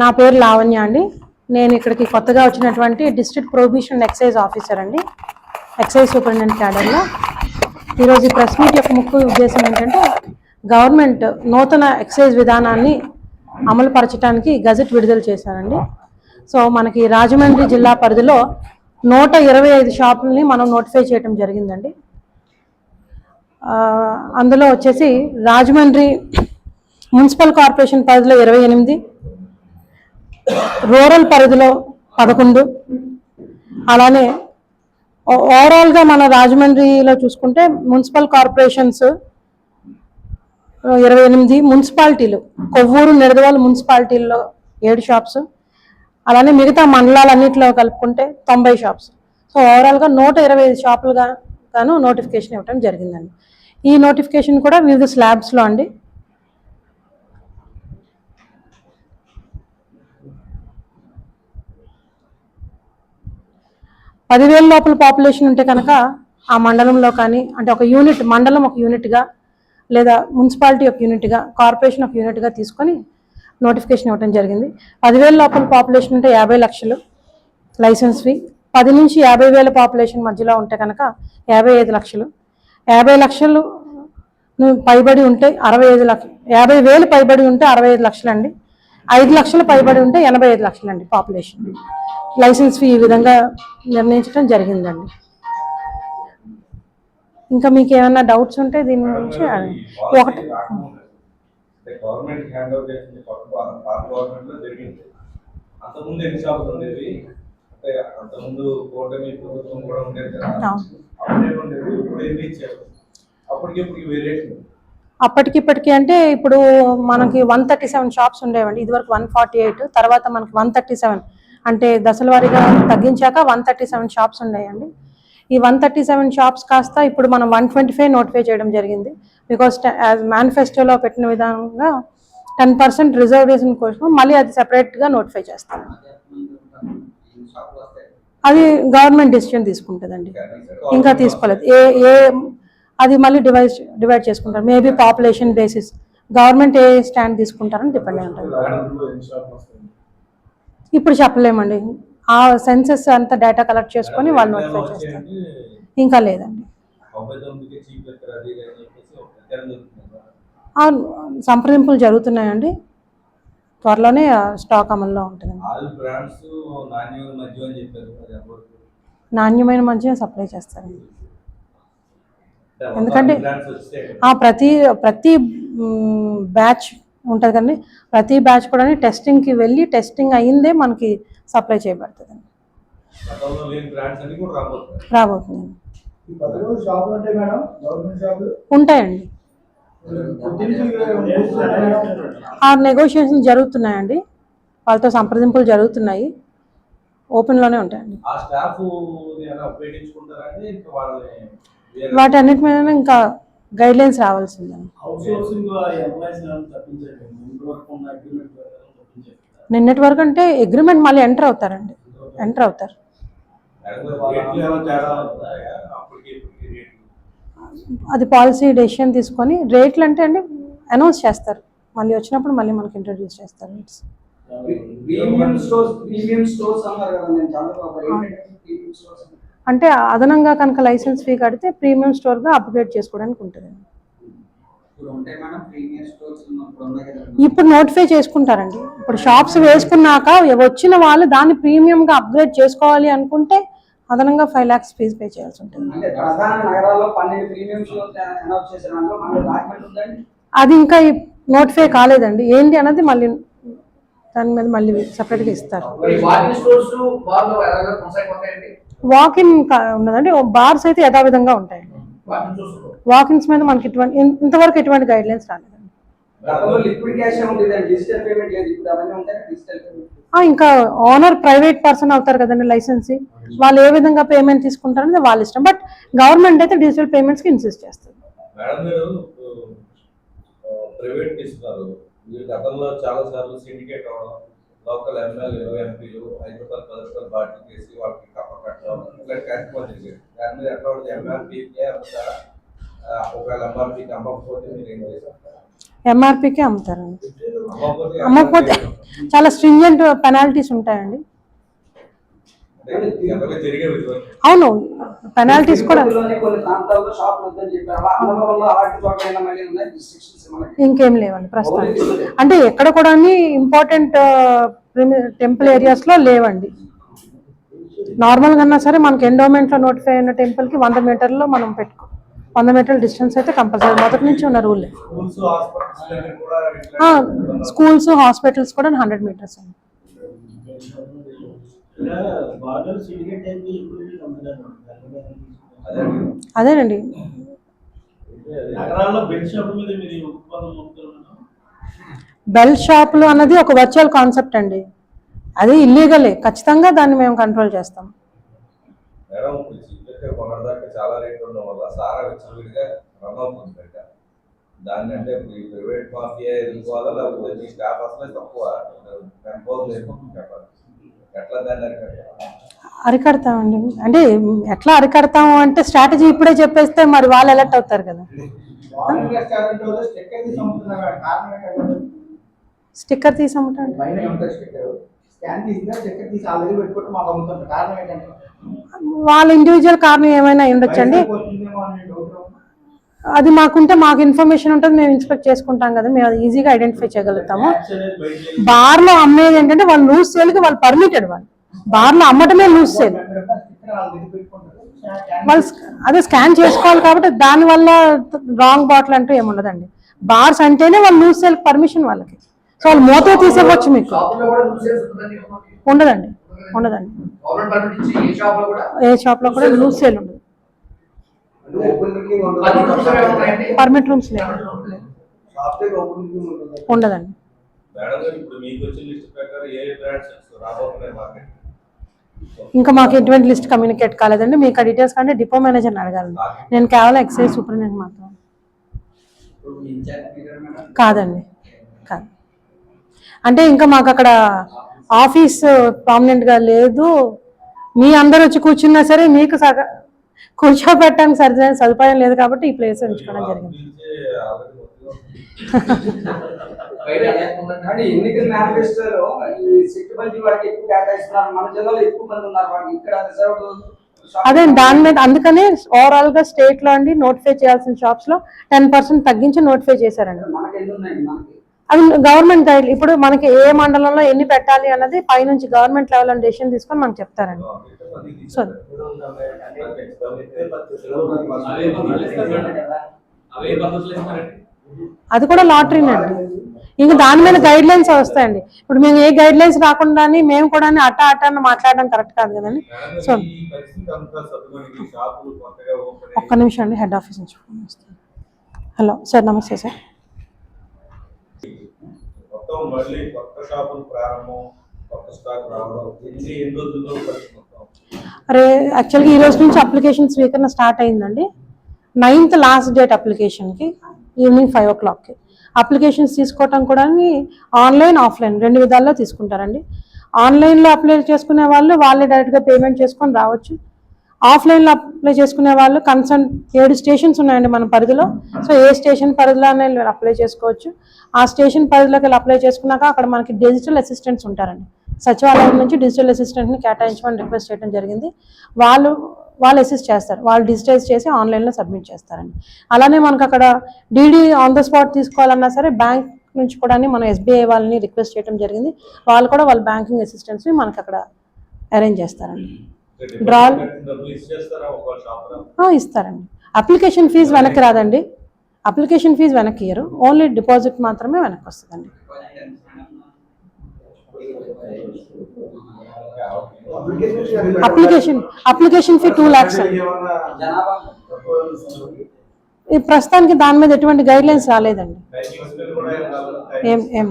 నా పేరు లావణ్య అండి. నేను ఇక్కడికి కొత్తగా వచ్చినటువంటి డిస్ట్రిక్ట్ ప్రొహిబిషన్ ఎక్సైజ్ ఆఫీసర్ అండి. ఎక్సైజ్ సూపరింటెండెంట్ క్యాడర్లో ఈరోజు ఈ ప్రెస్ మీట్ యొక్క ముఖ్య ఉద్దేశం ఏంటంటే గవర్నమెంట్ నూతన ఎక్సైజ్ విధానాన్ని అమలు పరచడానికి గజెట్ విడుదల చేశారండి. సో మనకి రాజమండ్రి జిల్లా పరిధిలో నూట ఇరవై ఐదు షాపుల్ని మనం నోటిఫై చేయడం జరిగిందండి. అందులో వచ్చేసి రాజమండ్రి మున్సిపల్ కార్పొరేషన్ పరిధిలో ఇరవై ఎనిమిది రూరల్ పరిధిలో పదకొండు. అలానే ఓవరాల్గా మన రాజమండ్రిలో చూసుకుంటే మున్సిపల్ కార్పొరేషన్స్ ఇరవై ఎనిమిది మున్సిపాలిటీలు కొవ్వూరు నిడదవాళ్ళు మున్సిపాలిటీల్లో ఏడు షాప్స్ అలానే మిగతా మండలాలన్నింటిలో కలుపుకుంటే తొంభై షాప్స్ సో ఓవరాల్గా నూట ఇరవై ఐదు షాపులుగా గాను నోటిఫికేషన్ ఇవ్వడం జరిగిందండి. ఈ నోటిఫికేషన్ కూడా వివిధ స్లాబ్స్లో అండి. పదివేల లోపల పాపులేషన్ ఉంటే కనుక ఆ మండలంలో కానీ అంటే ఒక యూనిట్ మండలం ఒక యూనిట్గా లేదా మున్సిపాలిటీ ఒక యూనిట్గా కార్పొరేషన్ ఒక యూనిట్గా తీసుకొని నోటిఫికేషన్ ఇవ్వడం జరిగింది. పదివేల లోపల పాపులేషన్ ఉంటే యాభై లక్షలు లైసెన్స్ ఫీ పది నుంచి యాభై వేల పాపులేషన్ మధ్యలో ఉంటే కనుక యాభై ఐదు లక్షలు యాభై లక్షలు పైబడి ఉంటే అరవై ఐదు లక్ష యాభై వేలు పైబడి ఉంటే అరవై ఐదు లక్షలు అండి ఐదు లక్షలు పైబడి ఉంటే ఎనభై ఐదు లక్షలు అండి పాపులేషన్. లైసెన్స్ ఫీ ఈ విధంగా నిర్ణయించడం జరిగిందండి. ఇంకా మీకు ఏమైనా డౌట్స్ ఉంటే దీని గురించి ఒకటి గవర్నమెంట్ హ్యాండ్ ఓవర్ చేసింది కొత్త పాత పాత గవర్నమెంట్లో జరిగింది. అంతకుముందు ఎన్ని షాపులు ఉండేవి? అంటే అంతకుముందు కూటమి ప్రభుత్వం కూడా ఉండేది కదా. అవును. అప్పుడే ఉండేది ఇప్పుడు ఎన్ని ఇచ్చారు అప్పటికి ఇప్పటికి వేరియేషన్ అప్పటికిప్పటికి అంటే ఇప్పుడు మనకి వన్ థర్టీ సెవెన్ షాప్స్ ఉండేవండి. ఇదివరకు వన్ ఫార్టీ ఎయిట్ తర్వాత మనకి వన్ థర్టీ సెవెన్. అంటే దశల వారీగా తగ్గించాక వన్ థర్టీ సెవెన్ షాప్స్ ఉన్నాయండి ఈ వన్ థర్టీ సెవెన్ షాప్స్ కాస్త ఇప్పుడు మనం వన్ ట్వంటీ ఫైవ్ నోటిఫై చేయడం జరిగింది. బికాస్ యాజ్ మేనిఫెస్టోలో పెట్టిన విధంగా టెన్ పర్సెంట్ రిజర్వేషన్ కోసం మళ్ళీ అది సెపరేట్గా నోటిఫై చేస్తాం. అది గవర్నమెంట్ డిసిషన్ తీసుకుంటుందండి. ఇంకా తీసుకోలేదు. ఏ ఏ అది మళ్ళీ డివైడ్ డివైడ్ చేసుకుంటారు. మేబీ పాపులేషన్ బేసిస్ గవర్నమెంట్ ఏ స్టాండ్ తీసుకుంటారని డిపెండ్ అయి ఉంటుంది. ఇప్పుడు చెప్పలేమండి. ఆ సెన్సెస్ అంతా డేటా కలెక్ట్ చేసుకొని వాళ్ళు నోటిఫై చేస్తారు. ఇంకా లేదండి. సంప్రదింపులు జరుగుతున్నాయండి. త్వరలోనే స్టాక్ అమల్లో బ్రాండ్స్ నాణ్యమైన మద్యం అని చెప్పారు అది ఎంతవరకు నాణ్యమైన మంచిగా సప్లై చేస్తారండి అంటే ఎందుకంటే ప్రతి ప్రతి బ్యాచ్ ఉంటుంది కానీ ప్రతి బ్యాచ్ కూడా టెస్టింగ్కి వెళ్ళి టెస్టింగ్ అయ్యిందే మనకి సప్లై చేయబడుతుంది కూడా రాబోతుంది ఈ పది రోజులు షాపులు ఉంటాయి మేడం? గవర్నమెంట్ షాపులు? ఉంటాయండి. నెగోషియేషన్ జరుగుతున్నాయండి. వాళ్ళతో సంప్రదింపులు జరుగుతున్నాయి. ఓపెన్లోనే ఉంటాయండి. ఆ స్టాఫ్ ఏమైనా ఉపయోగించుకుంటారా అంటే ఇంకా వాళ్ళని వేరే వాటి అన్నిటి మీద ఇంకా గైడ్ లైన్స్ రావాల్సిందండి నిన్నటి వరకు అంటే అగ్రిమెంట్ మళ్ళీ ఎంటర్ అవుతారండి. ఎంటర్ అవుతారు రేట్లు ఏమైనా తేడా ఉంటాయా? అప్పటికి ఇప్పటికి రేట్లు అది పాలసీ డెసిషన్ తీసుకొని రేట్లు అంటే అండి అనౌన్స్ చేస్తారు. మళ్ళీ వచ్చినప్పుడు మళ్ళీ మనకి ఇంట్రడ్యూస్ చేస్తారు. రేట్స్. అంటే అదనంగా కనుక లైసెన్స్ ఫీ కడితే ప్రీమియం స్టోర్గా అప్గ్రేడ్ చేసుకోవడానికి ఉంటుంది. ఇప్పుడు నోటిఫై చేసుకుంటారండి. ఇప్పుడు షాప్స్ వేసుకున్నాక వచ్చిన వాళ్ళు దాన్ని ప్రీమియంగా అప్గ్రేడ్ చేసుకోవాలి అనుకుంటే అదనంగా ఫైవ్ ల్యాక్స్ ఫీజు పే చేయాల్సి ఉంటుంది. అది ఇంకా నోటిఫై కాలేదండి. ఏంటి అన్నది మళ్ళీ దాని మీద మళ్ళీ సపరేట్గా ఇస్తారు. వాక్ ఇన్ ఉన్నదండి. బార్స్ అయితే యథావిధంగా ఉంటాయండి వాకింగ్ స్టోర్స్ వాకిన్స్ మీద మనకి ఇటువంటి ఇంతవరకు ఎటువంటి గైడ్ లైన్స్ రాలేదండి డిజిటల్ పేమెంట్ లేదు. ఇంకా ఓనర్ ప్రైవేట్ పర్సన్ అవుతారు కదండి లైసెన్సీ వాళ్ళు ఏ విధంగా పేమెంట్ తీసుకుంటారనేది వాళ్ళ ఇష్టం. బట్ గవర్నమెంట్ అయితే డిజిటల్ పేమెంట్స్కి ఇన్సిస్ట్ చేస్తుంది. ప్రైవేట్ తీసుకున్నారు. గతంలో చాలా సార్లు సిండికేట్ అవడం లోకల్ ఎమ్మెల్యే ఇరవై ఎంపీలు ఐదు రూపాయలు పది రూపాయలు బాటిల్ చేసి వాళ్ళకి కప్ప కట్టడం ఇట్లా కార్యక్రమాలు జరిగాయి దాని మీద ఎట్లా ఉంటుంది ఎంఆర్పీకే ఒకవేళ ఎంఆర్పీకి అమ్మకపోతే మీరు ఏం చేస్తారు? ఎంఆర్పికే అమ్ముతారండి. అమ్మకపోతే చాలా స్ట్రింజెంట్ పెనాల్టీస్ ఉంటాయండి. అవును పెనాల్టీస్ కూడా. ఇంకేం లేవండి ప్రస్తుతానికి. అంటే ఎక్కడ కూడా ఇంపార్టెంట్ టెంపుల్ ఏరియాస్లో లేవండి. నార్మల్గా అన్నా సరే మనకి ఎండోమెంట్లో నోటిఫై అయిన టెంపుల్కి వంద మీటర్లో మనం పెట్టుకో వంద మీటర్ల డిస్టెన్స్ అయితే కంపల్సరీ మొదటి నుంచి ఉన్న రూల్ స్కూల్స్ హాస్పిటల్స్ కూడా హండ్రెడ్ మీటర్స్ అండి అదేనండి. బెల్ షాపులు అన్నది ఒక వర్చువల్ కాన్సెప్ట్ అండి. అది ఇల్లీగలే ఖచ్చితంగా దాన్ని మేము కంట్రోల్ చేస్తాం. మేడం ఇప్పుడు కొనడానికి చాలా రేట్లు ఉండడం వల్ల సారా విచ్చలవిడిగా రన్ అవుతుంది బయట దాన్ని అంటే ఈ ప్రైవేట్ మాఫియా ఎదుర్కోవాలా లేకపోతే మీ స్టాఫ్ అసలే తక్కువ. కంపోజ్ లేకుండా చెప్పాలి ఎట్లా దాన్ని అరికట్టాలి? అరికడతామండి. అంటే ఎట్లా అరికడతాము అంటే స్ట్రాటజీ ఇప్పుడే చెప్పేస్తే మరి వాళ్ళు ఎలర్ట్ అవుతారు కదా. స్టిక్కర్ తీసి అమ్ముతాండి పైన ఉంటుంది స్టిక్కర్ స్కాన్ తీసిన స్టిక్కర్ తీసి ఆల్రెడీ పెట్టుకుంటే మాకు అమ్ముతుంటారు. కారణం ఏంటంటే వాళ్ళ ఇండివిజువల్ కారణం ఏమైనా ఉండొచ్చండి? అది మాకుంటే మాకు ఇన్ఫర్మేషన్ ఉంటుంది మేము ఇన్స్పెక్ట్ చేసుకుంటాం కదా మేము అది ఈజీగా ఐడెంటిఫై చేయగలుగుతాము. బార్లో అమ్మేది ఏంటంటే వాళ్ళు లూజ్ సేల్కి వాళ్ళు పర్మిటెడ్ వాళ్ళు. బార్లో అమ్మటమే లూజ్ సేల్ వాళ్ళు అదే స్కాన్ చేసుకోవాలి కాబట్టి దానివల్ల రాంగ్ బాటిల్ అంటూ ఏముండదండి బార్స్ అంటేనే వాళ్ళు లూజ్ సేల్ పర్మిషన్ వాళ్ళకి. సో వాళ్ళు మూత తీసేవచ్చు మీకు. ఉండదండి. ఉండదండి. ఏ షాప్లో కూడా? ఏ షాప్లో కూడా లూజ్ సేల్ ఉండదు. పర్మిట్ రూమ్స్ లేవు. ఉండదండి. మేడం గారు ఇప్పుడు మీకు వచ్చిన లిస్ట్ ప్రకారం ఏ బ్రాండ్స్ రాబోతున్నాయి మార్కెట్ ఇంకా మాకు ఎటువంటి లిస్ట్ కమ్యూనికేట్ కాలేదండి. మీకు ఆ డీటెయిల్స్ కంటే డిపో మేనేజర్ని అడగాలి. నేను కేవలం ఎక్సైజ్ సూపరింటెండెంట్ మాత్రం కాదండి. కాదు. అంటే ఇంకా మాకు అక్కడ ఆఫీస్గా లేదు. మీ అందరు వచ్చి కూర్చున్నా సరే మీకు సగ కూర్చోబెట్టడానికి సరిదైన సదుపాయం లేదు కాబట్టి ఈ ప్లేస్ ఎంచుకోవడం జరిగింది. అదే దాని మీద అందుకనే ఓవరాల్గా స్టేట్లో అండి నోటిఫై చేయాల్సిన షాప్స్లో టెన్ పర్సెంట్ తగ్గించి నోటిఫై చేశారండి. అవి గవర్నమెంట్ గైడ్ ఇప్పుడు మనకి ఏ మండలంలో ఎన్ని పెట్టాలి అన్నది పైనుంచి గవర్నమెంట్ లెవెల్ అని డెసిషన్ తీసుకొని మనకు చెప్తారండి. సో అది కూడా లాటరీనండి ఇంకా దాని మీద గైడ్ లైన్స్ వస్తాయండి. ఇప్పుడు మేము ఏ గైడ్ లైన్స్ రాకుండా మేము కూడా అట్ట అట్ట అని మాట్లాడడం కరెక్ట్ కాదు కదండి. సో ఒక్క నిమిషం అండి హెడ్ ఆఫీస్ నుంచి హలో సార్ నమస్తే సార్ మొత్తం మళ్ళీ కొత్త షాపులు ప్రారంభం కొత్త స్టాక్ రావడం ఎన్ని ఎన్ని రోజుల్లో మొత్తం. అరే యాక్చువల్గా ఈ రోజు నుంచి అప్లికేషన్ స్వీకరణ స్టార్ట్ అయిందండి. నైన్త్ లాస్ట్ డేట్ అప్లికేషన్కి ఈవినింగ్ ఫైవ్ ఓ క్లాక్కి. అప్లికేషన్స్ తీసుకోవటం కూడా ఆన్లైన్ ఆఫ్లైన్ రెండు విధాల్లో తీసుకుంటారండి. ఆన్లైన్లో అప్లై చేసుకునే వాళ్ళు వాళ్ళే డైరెక్ట్గా పేమెంట్ చేసుకొని రావచ్చు. ఆఫ్లైన్లో అప్లై చేసుకునే వాళ్ళు కన్సర్న్ ఏడు స్టేషన్స్ ఉన్నాయండి మన పరిధిలో. సో ఏ స్టేషన్ పరిధిలో అనేది అప్లై చేసుకోవచ్చు. ఆ స్టేషన్ పరిధిలోకి వెళ్ళి అప్లై చేసుకున్నాక అక్కడ మనకి డిజిటల్ అసిస్టెంట్స్ ఉంటారండి. సచివాలయం నుంచి డిజిటల్ అసిస్టెంట్ని కేటాయించమని రిక్వెస్ట్ చేయడం జరిగింది. వాళ్ళు వాళ్ళు అసిస్ట్ చేస్తారు. వాళ్ళు డిజిటైజ్ చేసి ఆన్లైన్లో సబ్మిట్ చేస్తారండి. అలానే మనకు అక్కడ డీడీ ఆన్ ద స్పాట్ తీసుకోవాలన్నా సరే బ్యాంక్ నుంచి కూడా మనం ఎస్బీఐ వాళ్ళని రిక్వెస్ట్ చేయడం జరిగింది. వాళ్ళు కూడా వాళ్ళ బ్యాంకింగ్ అసిస్టెంట్స్ని మనకి అక్కడ అరేంజ్ చేస్తారండి. ఆ, ఇస్తారండి. అప్లికేషన్ ఫీజు వెనక్కి రాదండి. అప్లికేషన్ ఫీజు వెనక్కి ఇయ్యరు. ఓన్లీ డిపాజిట్ మాత్రమే వెనక్కి వస్తుందండి. Application application fee two lakhs ఈ ప్రస్తుతానికి దాని మీద ఎటువంటి గైడ్ లైన్స్ రాలేదండి ఏం? ఏం?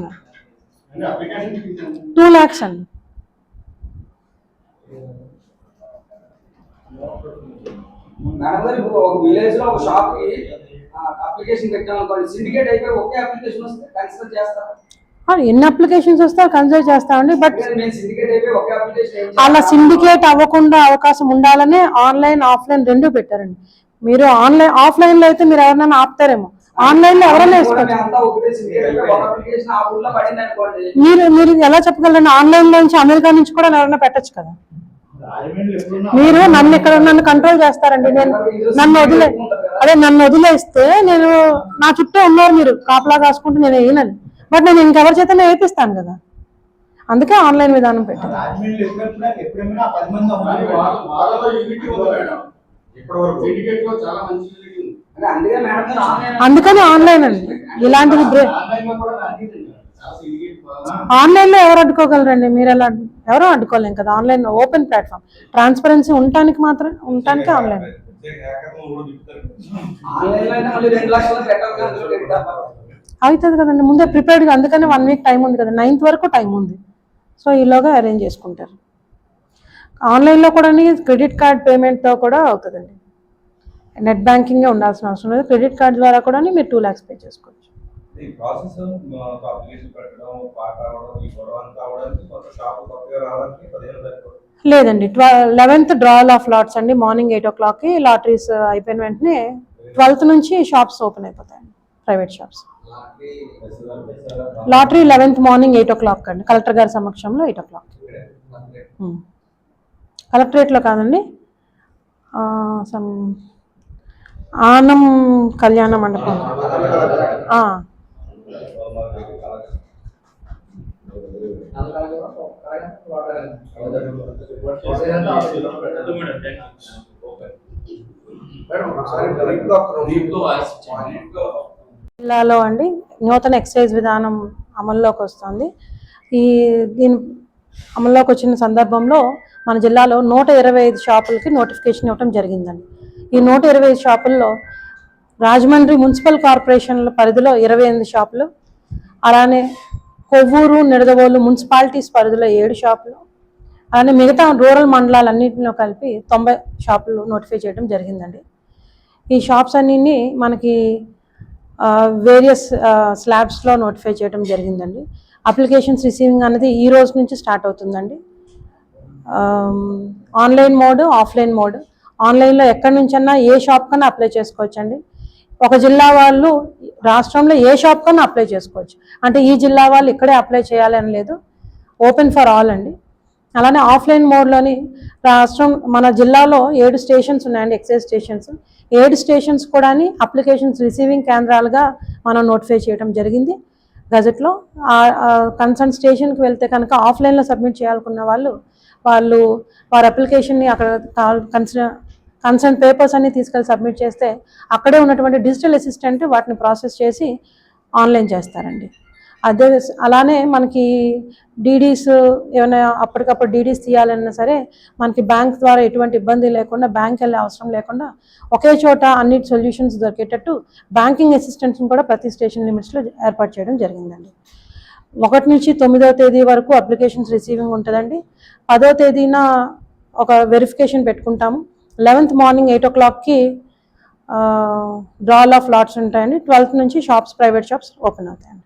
టూ ల్యాక్స్ అండి. మేడం ఒక విలేజ్లో ఒక షాప్కి అప్లికేషన్ పెట్టాం అనుకోండి సిండికేట్ అయిపోయి ఒకే అప్లికేషన్ వస్తే కన్సిడర్ చేస్తారా ఎన్ని అప్లికేషన్స్ వస్తే కన్సిడర్ చేస్తామండి బట్ అలా? సిండికేట్ అవ్వకుండా అవకాశం ఉండాలనే ఆన్లైన్ ఆఫ్లైన్ రెండు పెట్టారండి. మీరు ఆన్లైన్ ఆఫ్లైన్లో అయితే మీరు ఎవరినైనా ఆపుతారేమో. ఆన్లైన్లో ఎవరైనా కూడా వేసుకోవచ్చు. మేమంతా ఒకటే సిండికేట్ అయిపోయి ఒక అప్లికేషన్ ఆ ఊర్లో పడింది అనుకోండి మీరు మీరు ఎలా చెప్పగలరండి? ఆన్లైన్లో నుంచి అమెరికా నుంచి కూడా ఎవరైనా పెట్టచ్చు కదా? మీరు నన్ను ఇక్కడ నన్ను కంట్రోల్ చేస్తారండి. నేను నన్ను వదిలే అదే నన్ను వదిలేస్తే నేను నా చుట్టూ ఉన్నారు మీరు. కాపలా కాసుకుంటూ నేను వేయనని బట్ నేను ఇంకెవరి చేత వేపిస్తాను కదా. అందుకే ఆన్లైన్ విధానం పెట్టాను. అందుకని ఆన్లైన్ అండి. ఇలాంటిది బ్రే- ఆన్లైన్లో ఎవరు అడ్డుకోగలరండి? మీరు ఎలా ఎవరు అడ్డుకోలేం కదా? Online open platform. ట్రాన్స్పరెన్సీ ఉండటానికి మాత్రం ఉండటానికి ఆన్లైన్. అవుతుంది కదండి. ముందే ప్రిపేర్డ్గా అందుకనే వన్ వీక్ టైం ఉంది కదా. నైన్త్ వరకు టైం ఉంది. సో ఈలోగా అరేంజ్ చేసుకుంటారు. ఆన్లైన్లో కూడా క్రెడిట్ కార్డ్ పేమెంట్తో కూడా అవుతుందండి. నెట్ బ్యాంకింగే ఉండాల్సిన అవసరం లేదు. క్రెడిట్ కార్డ్ ద్వారా కూడా మీరు టూ ల్యాక్స్ పే చేసుకోవచ్చు. ఈ ప్రాసెస్ అప్లికేషన్ పెట్టడం పాట రావడం ఈ గొడవ అంతా అవడానికి కొత్త షాప్ కొత్తగా రావడానికి పదిహేను లేదండి twelve eleventh draw of lots అండి. మార్నింగ్ ఎయిట్ ఓ క్లాక్కి లాటరీస్ అయిపోయిన వెంటనే ట్వెల్త్ నుంచి షాప్స్ ఓపెన్ అయిపోతాయండి private shops lottery eleventh morning eight o'clock అండి. కలెక్టర్ గారి సమక్షంలో ఎయిట్ ఓ క్లాక్ కలెక్టరేట్లో కాదండి సమ్ ఆనం కళ్యాణ మండపం. జిల్లాలో అండి నూతన ఎక్సైజ్ విధానం అమల్లోకి వస్తుంది. ఈ దీని అమల్లోకి వచ్చిన సందర్భంలో మన జిల్లాలో నూట ఇరవై ఐదు షాపులకి నోటిఫికేషన్ ఇవ్వడం జరిగిందండి. ఈ నూట ఇరవై ఐదు షాపుల్లో రాజమండ్రి మున్సిపల్ కార్పొరేషన్ల పరిధిలో ఇరవై ఎనిమిది షాపులు అలానే కొవ్వూరు నిడదవోలు మున్సిపాలిటీస్ పరిధిలో ఏడు షాపులు అలానే మిగతా రూరల్ మండలాలన్నింటిలో కలిపి తొంభై షాపులు నోటిఫై చేయడం జరిగిందండి. ఈ షాప్స్ అన్నీ మనకి వేరియస్ స్లాబ్స్లో నోటిఫై చేయడం జరిగిందండి. అప్లికేషన్స్ రిసీవింగ్ అనేది ఈ రోజు నుంచి స్టార్ట్ అవుతుందండి. Online mode offline mode. ఆన్లైన్లో ఎక్కడి నుంచన్నా ఏ షాప్ కన్నా అప్లై చేసుకోవచ్చండి. ఒక జిల్లా వాళ్ళు రాష్ట్రంలో ఏ షాప్ కన్నా అప్లై చేసుకోవచ్చు. అంటే ఈ జిల్లా వాళ్ళు ఇక్కడే అప్లై చేయాలని లేదు. ఓపెన్ ఫర్ ఆల్ అండి. అలానే ఆఫ్లైన్ మోడ్లోని రాష్ట్రం మన జిల్లాలో ఏడు స్టేషన్స్ ఉన్నాయండి ఎక్సైజ్ స్టేషన్స్ ఏడు స్టేషన్స్ కూడా అప్లికేషన్స్ రిసీవింగ్ కేంద్రాలుగా మనం నోటిఫై చేయడం జరిగింది. గజెట్లో కన్సర్న్ స్టేషన్కి వెళ్తే కనుక ఆఫ్లైన్లో సబ్మిట్ చేయాలనుకున్న వాళ్ళు వాళ్ళు వారి అప్లికేషన్ని అక్కడ కన్సర్న్ కన్సర్న్ పేపర్స్ అన్ని తీసుకెళ్ళి సబ్మిట్ చేస్తే అక్కడే ఉన్నటువంటి డిజిటల్ అసిస్టెంట్ వాటిని ప్రాసెస్ చేసి ఆన్లైన్ చేస్తారండి. అదే అలానే మనకి డీడీస్ ఏమైనా అప్పటికప్పుడు డీడీస్ తీయాలన్నా సరే మనకి బ్యాంక్ ద్వారా ఎటువంటి ఇబ్బంది లేకుండా బ్యాంక్ వెళ్ళే అవసరం లేకుండా ఒకే చోట అన్ని సొల్యూషన్స్ దొరికేటట్టు బ్యాంకింగ్ అసిస్టెంట్స్ని కూడా ప్రతి స్టేషన్ లిమిట్స్లో ఏర్పాటు చేయడం జరిగిందండి. ఒకటి నుంచి తొమ్మిదవ తేదీ వరకు అప్లికేషన్స్ రిసీవింగ్ ఉంటుందండి. పదో తేదీన ఒక వెరిఫికేషన్ పెట్టుకుంటాము. లెవెన్త్ మార్నింగ్ ఎయిట్ ఓ క్లాక్కి డ్రాల్ ఆఫ్ లాట్స్ ఉంటాయండి ట్వెల్త్ నుంచి షాప్స్ ప్రైవేట్ షాప్స్ ఓపెన్ అవుతాయండి.